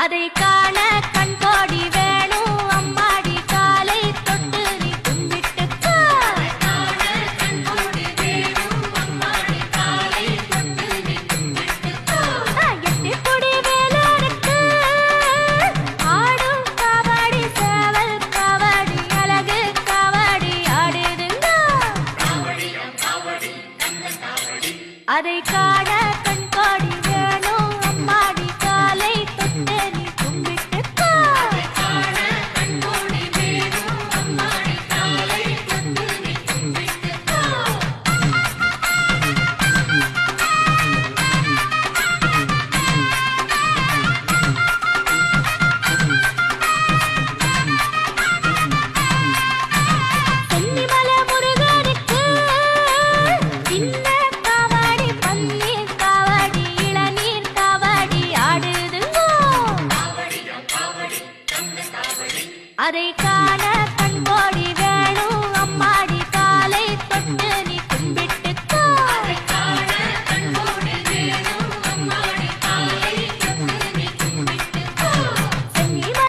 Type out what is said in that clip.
அதை காண கண்கோடி வேணும். அம்மாடி காலை தொட்டு நீ கும்பிட்டுக்கோ எட்டி பொடி வேலருக்கு. ஆடும் காவடி சேவல் காவடி அழகு காவடி ஆடிருங்க அதை காண கண்கோடி அதை காண